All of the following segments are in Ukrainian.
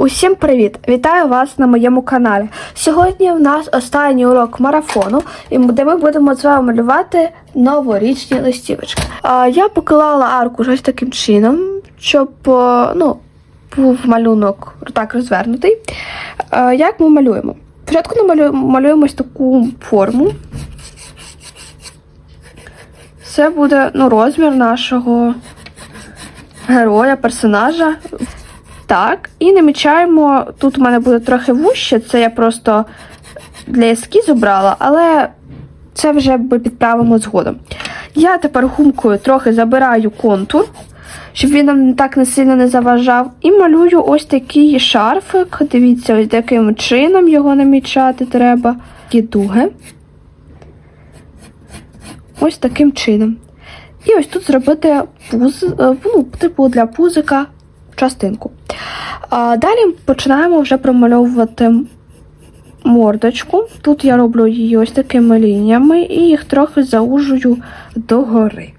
Усім привіт! Вітаю вас на моєму каналі. Сьогодні у нас останній урок марафону, де ми будемо з вами малювати новорічні листівочки. Я поклала арку ось таким чином, щоб е, ну, був малюнок так розвернутий. Як ми малюємо? Спочатку малюємо таку форму. Це буде ну, розмір нашого героя, персонажа. Так, і намічаємо. Тут у мене буде трохи вуще, це я просто для ескізу брала, але це вже ми підправимо згодом. Я тепер гумкою трохи забираю контур, щоб він нам так не сильно не заважав. І малюю ось такий шарфик. Дивіться, ось таким чином його намічати треба. Такі дуги. Ось таким чином. І ось тут зробити пуз, е, ну, типу для пузика частинку. А далі починаємо вже промальовувати мордочку. Тут я роблю її ось такими лініями і їх трохи заужую догори.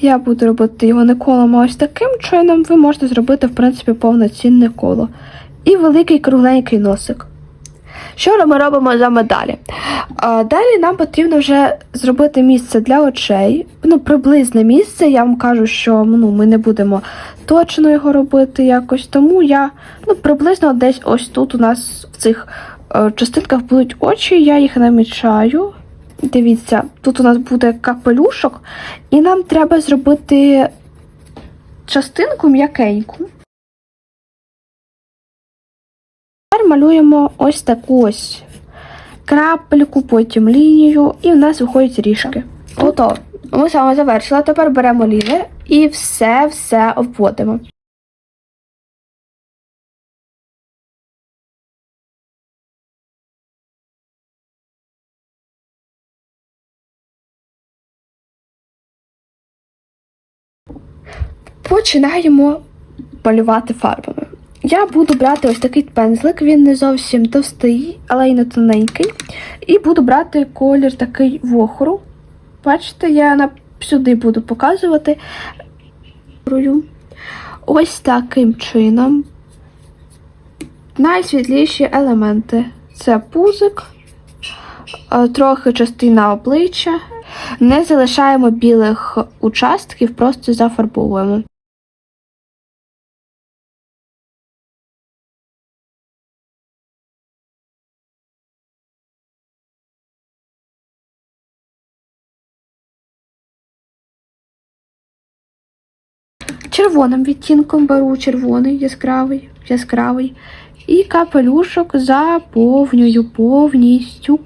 Я буду робити його не колом, а ось таким чином. Ви можете зробити, в принципі, повноцінне коло. І великий кругленький носик. Що ми робимо за медалі? А, далі нам потрібно вже зробити місце для очей. Ну, приблизне місце. Я вам кажу, що ну, ми не будемо точно його робити якось. Тому я ну, приблизно десь ось тут у нас в цих е, частинках будуть очі, я їх намічаю. Дивіться, тут у нас буде капелюшок, і нам треба зробити частинку м'якеньку. Тепер малюємо ось таку ось крапельку, потім лінію, і в нас виходять ріжки. Готово. Ми саме завершили. Тепер беремо лінер і все-все обводимо. Починаємо малювати фарбами. Я буду брати ось такий пензлик, він не зовсім товстий, але й не тоненький. І буду брати колір такий вохору. Бачите, я сюди буду показувати. Ось таким чином. Найсвітліші елементи це пузик, е, трохи частина обличчя. Не залишаємо білих участків, просто зафарбовуємо. Червоним відтінком беру червоний, яскравий, яскравий. І капелюшок заповнюю повністю.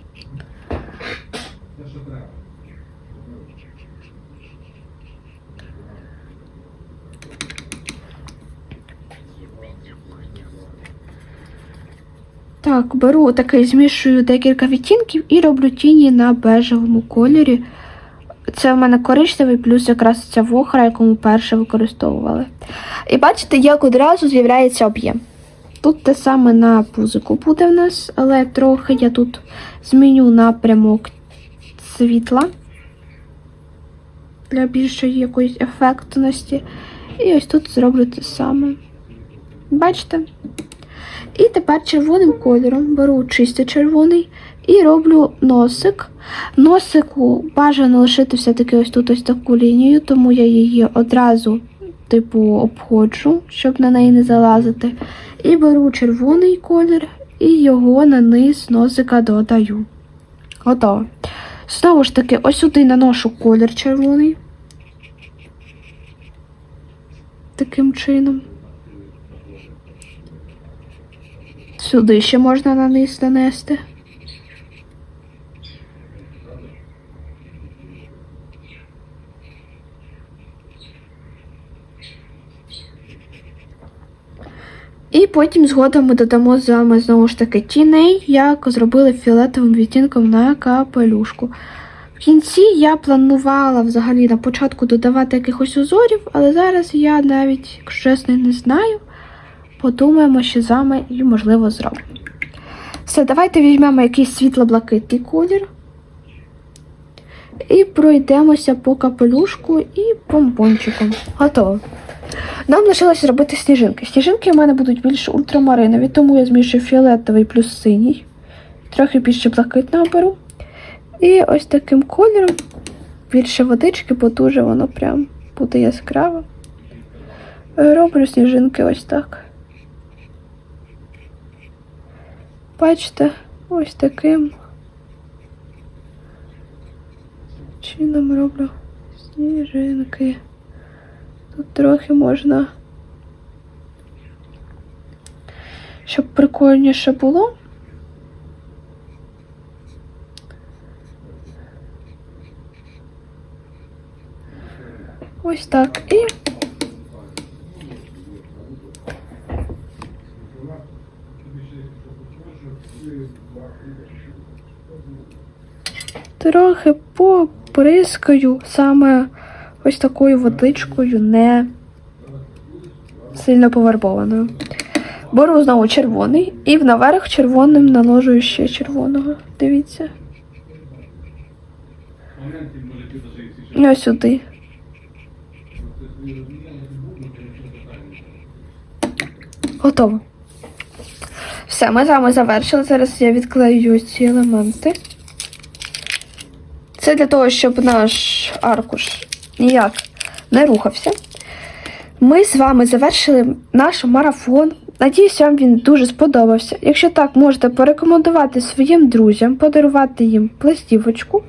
Так, беру такий, змішую декілька відтінків і роблю тіні на бежевому кольорі. Це в мене коричневий, плюс якраз ця вохра, яку ми перше використовували. І бачите, як одразу з'являється об'єм. Тут те саме на пузику буде в нас, але трохи я тут зміню напрямок світла для більшої якоїсь ефектності. І ось тут зроблю те саме. Бачите? І тепер червоним кольором беру чисто червоний і роблю носик. Носику бажано лишити все-таки ось тут ось таку лінію, тому я її одразу типу обходжу, щоб на неї не залазити. І беру червоний колір і його на низ носика додаю. Готово. Знову ж таки, ось сюди наношу колір червоний. Таким чином. Сюди ще можна на низ нанести. І потім згодом ми додамо з вами знову ж таки тіней, як зробили фіолетовим відтінком на капелюшку. В кінці я планувала взагалі на початку додавати якихось узорів, але зараз я навіть, якщо чесно, не знаю. Подумаємо, що з вами і, можливо, зробимо. Все, давайте візьмемо якийсь світло-блакитний колір. І пройдемося по капелюшку і помпончику. Готово. Нам лишилось робити сніжинки. Сніжинки в мене будуть більш ультрамаринові, тому я змішую фіолетовий плюс синій. Трохи більше блакитного беру. І ось таким кольором більше водички, бо дуже воно прям буде яскраве. Е, Роблю сніжинки ось так. Бачите, ось таким чином роблю сніжинки. Тут трохи можна, щоб прикольніше було. Ось так. І трохи поприскаю саме ось такою водичкою, не сильно повербованою. Беру знову червоний і наверх червоним наложую ще червоного. Дивіться. І ось сюди. Готово. Все, ми з вами завершили. Зараз я відклею ці елементи. Це для того, щоб наш аркуш ніяк не рухався. Ми з вами завершили наш марафон. Надіюсь, вам він дуже сподобався. Якщо так, можете порекомендувати своїм друзям, подарувати їм пластівочку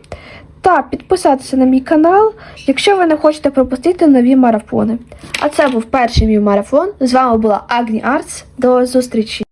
та підписатися на мій канал, якщо ви не хочете пропустити нові марафони. А це був перший мій марафон. З вами була Агні Артс. До зустрічі!